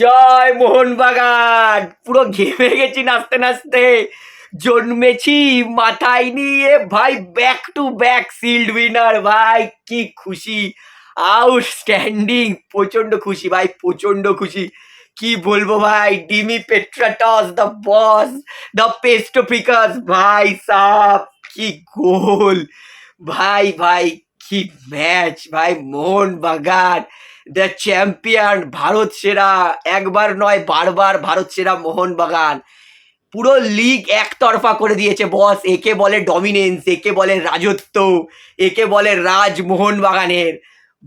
জয় মোহনবাগান। পুরো ঘেমে গেছি নাচতে নাচতে। জন্মেছি মাথায় নিয়ে, ভাই back to back shield winner ভাই, কি খুশি। আউটস্ট্যান্ডিং প্রচণ্ড খুশি, ভাই প্রচণ্ড খুশি। কি বলব, ভাই, Dimi Petratos the boss the পেস্টোফিকাস ভাই সাপ কি গোল। ভাই ভাই, কি ম্যাচ ভাই মোহন বাগান দ্য চ্যাম্পিয়ন ভারত সেরা একবার নয়, বারবার ভারত সেরা মোহন বাগান পুরো লিগ একতরফা করে দিয়েছে বস একে বলে ডমিনেন্স একে বলে রাজত্ব, একে বলে রাজ মোহন বাগানের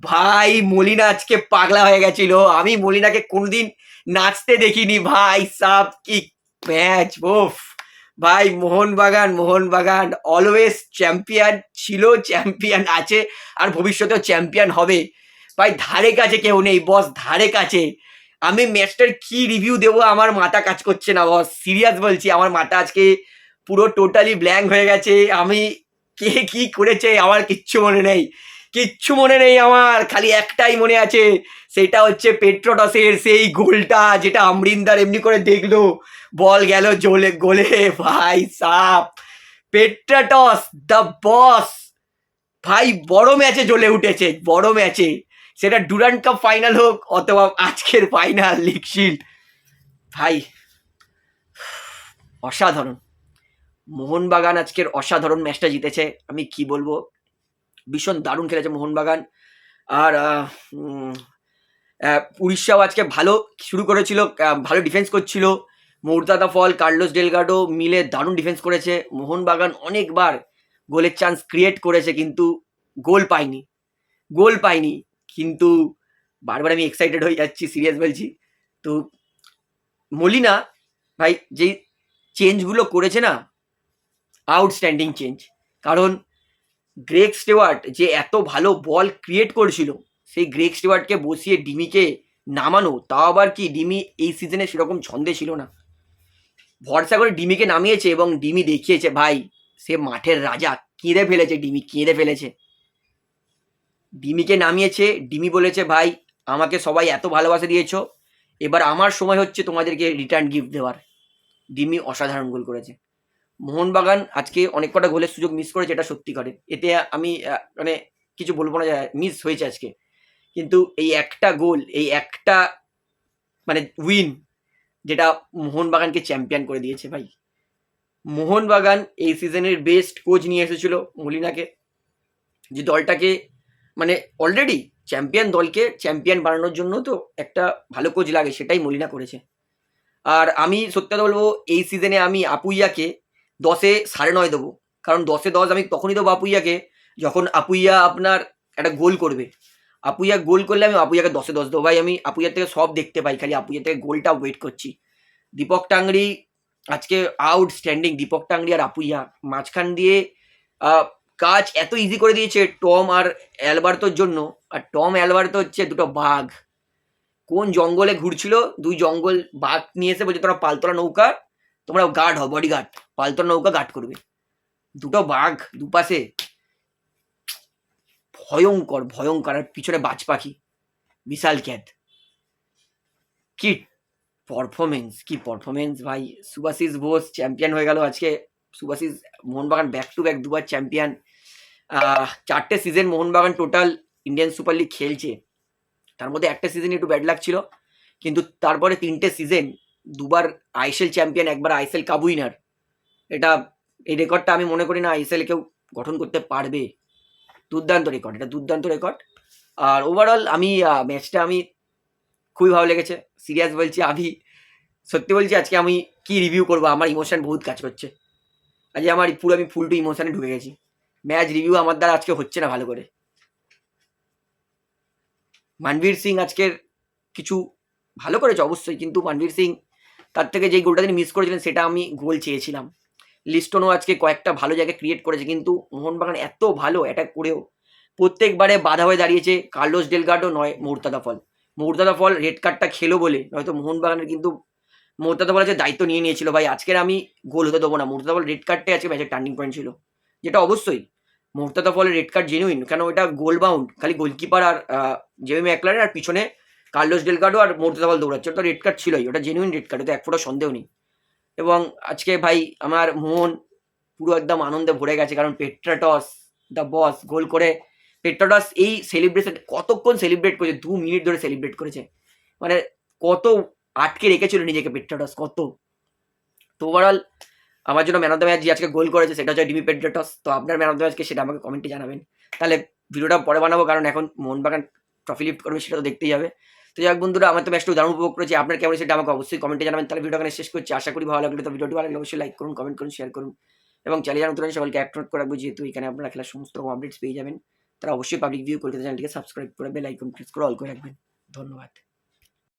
ভাই, মলিনা আজকে পাগলা হয়ে গেছিল। আমি মলিনাকে কোনোদিন নাচতে দেখিনি। ভাই সাব কি ম্যাচ ওফ ভাই, মোহনবাগান মোহনবাগান অলওয়েজ চ্যাম্পিয়ন ছিল চ্যাম্পিয়ন আছে, আর ভবিষ্যতেও চ্যাম্পিয়ন হবে। ভাই, ধারে কাছে কেউ নেই বস ধারে কাছে। আমি ম্যাচটার কি রিভিউ দেবো আমার মাথা কাজ করছে না বস সিরিয়াস বলছি, আমার মাথা আজকে পুরো টোটালি ব্ল্যাঙ্ক হয়ে গেছে। আমি কে কি করেছে আমার কিচ্ছু মনে নেই। কিচ্ছু মনে নেই আমার, খালি একটাই মনে আছে। সেটা হচ্ছে পেট্রোটসের সেই গোলটা, যেটা আমরিন্দার এমনি করে দেখল। বল গেল জলে, গোলে। ভাই, সাপ। পেট্রাটস দ্য বস ভাই, বড় ম্যাচে জ্বলে উঠেছে, বড় ম্যাচে সেটা ডুরান্ড কাপ ফাইনাল হোক অথবা আজকের ফাইনাল লিগ শিল্ড ভাই, অসাধারণ। মোহনবাগান আজকের অসাধারণ ম্যাচটা জিতেছে, আমি কি বলব? ভীষণ দারুণ খেলেছে মোহনবাগান। আর উড়িষ্যাও আজকে ভালো শুরু করেছিল ভালো ডিফেন্স করছিল। মোরতাদা ফল, কার্লোস ডেলগাডো মিলে দারুণ ডিফেন্স করেছে। মোহনবাগান অনেকবার গোলের চান্স ক্রিয়েট করেছে, কিন্তু গোল পায়নি। গোল পায়নি। কিন্তু বারবার আমি এক্সাইটেড হয়ে যাচ্ছি সিরিয়াস বলছি। তো মলিনা ভাই যে চেঞ্জগুলো করেছে না আউটস্ট্যান্ডিং চেঞ্জ কারণ গ্রেক স্টেওয়ার্ট যে এত ভালো বল ক্রিয়েট করেছিল, সেই গ্রেক স্টেওয়ার্টকে বসিয়ে ডিমিকে নামানো, তাও আবার কি ডিমি এই সিজনে সেরকম ছন্দে ছিল না। ভরসা করে ডিমিকে নামিয়েছে এবং ডিমি দেখিয়েছে, ভাই, সে মাঠের রাজা, কেঁদে ফেলেছে ডিমি, কেঁদে ফেলেছে। ডিমিকে নামিয়েছে, ডিমি বলেছে, ভাই, আমাকে সবাই এত ভালোবাসা দিয়েছ, এবার আমার সময় হচ্ছে তোমাদেরকে রিটার্ন গিফট দেওয়ার। ডিমি অসাধারণ গোল করেছে। মোহনবাগান আজকে অনেক কটা গোলের সুযোগ মিস করেছে, এটা সত্যিকারের এতে আমি মানে কিছু বলব না মিস হয়েছে আজকে। কিন্তু এই একটা গোল, এই একটা মানে উইন যেটা মোহনবাগানকে চ্যাম্পিয়ন করে দিয়েছে, ভাই। মোহনবাগান এই সিজনের বেস্ট কোচ নিয়ে এসেছিল মলিনাকে। যে দলটাকে মানে অলরেডি চ্যাম্পিয়ন দলকে চ্যাম্পিয়ন বানানোর জন্য তো একটা ভালো কোচ লাগে, সেটাই মলিনা করেছে। আর আমি সত্যি কথা বলব, এই সিজনে আমি আপুইয়াকে দশে সাড়ে নয় দেবো। কারণ দশে দশ আমি তখনই দেবো আপুইয়াকে যখন আপুইয়া আপনার একটা গোল করবে। আপুইয়া গোল করলে আমি আপুইয়াকে দশে দশ দেবো। ভাই, আমি আপুইয়ার থেকে সব দেখতে পাই, খালি আপুইয়া থেকে গোলটা ওয়েট করছি। দীপক টাংরি আজকে আউটস্ট্যান্ডিং দীপক টাংরি আর আপুইয়া। মাঝখান দিয়ে কাজ এত ইজি করে দিয়েছে টম আর অ্যালবার্তোর জন্য। আর টম, অ্যালবার্তো হচ্ছে দুটো বাঘ। কোন জঙ্গলে ঘুরছিল? দুই জঙ্গল বাঘ নিয়ে এসে বলছে, তোরা পালতোলা নৌকা, তোমরা গার্ড হও বডি গার্ড পালতোলা নৌকা গার্ড করবে। দুটো বাঘ দুপাশে। ভয়ঙ্কর ভয়ঙ্কর, আর পিছনে বাজ পাখি। বিশাল ক্যাট কি পারফরমেন্স কি পারফরমেন্স ভাই। সুভাশিস বোস চ্যাম্পিয়ন হয়ে গেল আজকে। Subhasish Mohun Bagan back to back দুবার চ্যাম্পিয়ন চারটে season Mohun Bagan total Indian Super League খেলছে। তার মধ্যে একটা সিজন একটু ব্যাড লাগ ছিল। কিন্তু তারপরে তিনটে সিজন দুবার আইএসএল চ্যাম্পিয়ন একবার আইএসএল কাপ উইনার এটা, এই রেকর্ডটা আমি মনে করি না আইএসএল কেউ গঠন করতে পারবে। দুর্দান্ত রেকর্ড এটা দুর্দান্ত রেকর্ড আর ওভারঅল আমি ম্যাচটা আমি খুবই ভালো লেগেছে। সিরিয়াস বলছি আমি। সত্যি বলছি আজকে আমি কি রিভিউ করব? আমার ইমোশন বহুত কাজ করছে। আজকে আমার পুরো আমি ফুল টু ইমোশনে ঢুকে গেছি। ম্যাচ রিভিউ আমার দ্বারা আজকে হচ্ছে না ভালো করে। মানবীর সিং আজকের কিছু ভালো করেছে অবশ্যই, কিন্তু মানবীর সিং তার থেকে যেই গোলটা তিনি মিস করেছিলেন সেটা আমি গোল চেয়েছিলাম। লিস্টনও আজকে কয়েকটা ভালো জায়গায় ক্রিয়েট করেছে, কিন্তু মোহনবাগান এত ভালো অ্যাটাক করেও প্রত্যেকবারে বাধা হয়ে দাঁড়িয়েছে কার্লোস ডেলগার্ডো নয় মুহূর্তাদা ফল। মুহূর্তাদা ফল রেড কার্ডটা খেলো বলে, নয়তো মোহনবাগানের কিন্তু মুহূর্তাদা ফল যে দায়িত্ব নিয়ে নিয়েছিল ভাই, আজকের আমি গোল হতে দেবো না। মুহূর্তাদা ফল রেড কার্ডটাই আজকে ম্যাচের টার্নিং পয়েন্ট ছিল। যেটা অবশ্যই মুহূর্তাদা ফলের রেড কার্ড জেনুইন কেন ওটা গোল বাউন্ড খালি গোলকিপার আর জেমি ম্যাকলারেন আর পিছনে কার্লোস ডেলগাডো আর মোর্তাদা বল দৌড়াচ্ছে। ওটা রেড কার্ড ছিলই, ওটা জেনুইন রেড কার্ড ওটা এক ফোটা সন্দেহ নেই। এবং আজকে ভাই আমার মন পুরো একদম আনন্দে ভরে গেছে, কারণ পেট্রাটস দ্য বস গোল করে পেট্রাটস এই সেলিব্রেশন কতক্ষণ সেলিব্রেট করেছে? দু মিনিট ধরে সেলিব্রেট করেছে। মানে কত আটকে রেখেছিল নিজেকে পেট্রাটস, কত? তো ওভারঅল আমার জন্য ম্যান অফ দ্য ম্যাচ যে আজকে গোল করেছে, সেটা হচ্ছে ডিমি পেট্রাটস। তো আপনার ম্যান অফ দ্য ম্যাচকে সেটা আমাকে কমেন্টে জানাবেন। তাহলে ভিডিওটা পরে বানাবো, কারণ এখন মোহনবাগান ট্রফি লিফট করবে, সেটা তো দেখতেই হবে। তো যাক বন্ধুরা, আমার তো ম্যাচটা দারুণ উপভোগ করেছি। আপনার কেমন সেটা আমাকে অবশ্যই কমেন্টে জানাবেন। তাহলে ভিডিও এখানে শেষ করছি। আশা করি ভালো লাগলে তো ভিডিওটি ভালো লাগলে অবশ্যই লাইক করুন কমেন্ট করুন শেয়ার করুন। এবং চ্যানেল আছে সকলকে অ্যাক্ট করে রাখব, যেহেতু এখানে আপনারা খেলার সমস্ত রকম আপডেটস পেয়ে যাবেন। তারা অবশ্যই পাবলিক ভিউ কলকাতা চ্যানেলটিকে সাবস্ক্রাইব করে বেল আইকন প্রেস করে অল করে রাখবেন। ধন্যবাদ।